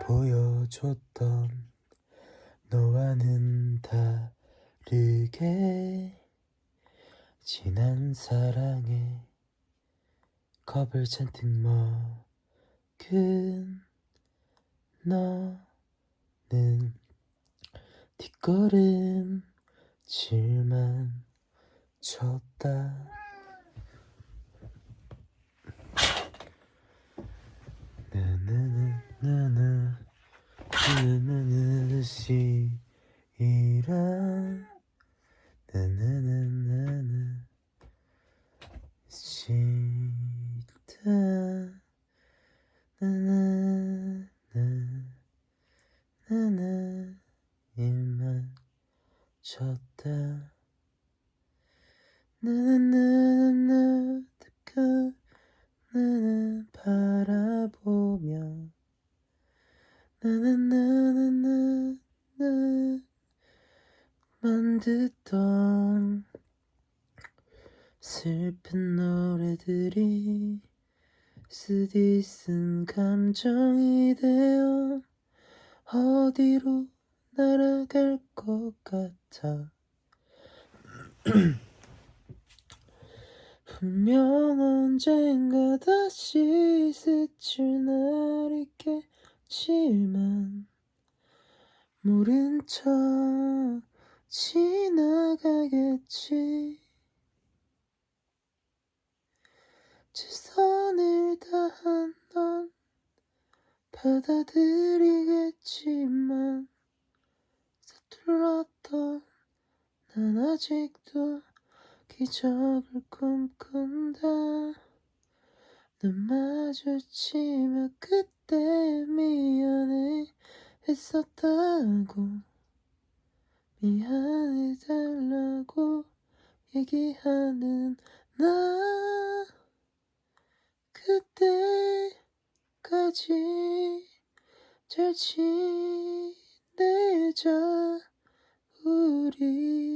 보여줬던 너와는 다르게 진한 사랑에 겁을 잔뜩 먹은 너는 뒷걸음 질만 쳤다 나나나나나 나나나나 시이란 나나나나나 시다 나나나 나나 일만 쳤다 나나나나 뜨거 나나 바라보며 나나나나나 만 듣던 슬픈 노래들이 쓰디쓴 감정이 되어 어디로 날아갈 것 같아. 분명 언젠가 다시 스칠 날이 겠지만 모른 척 지나가겠지. 최선을 다한 넌 받아들이겠지만 서툴렀던 난 아직도 기적을 꿈꾼다. 눈 마주치며 그때 미안해 했었다고 미안해 달라고 얘기하는 나. 그때까지 잘 지내자 우리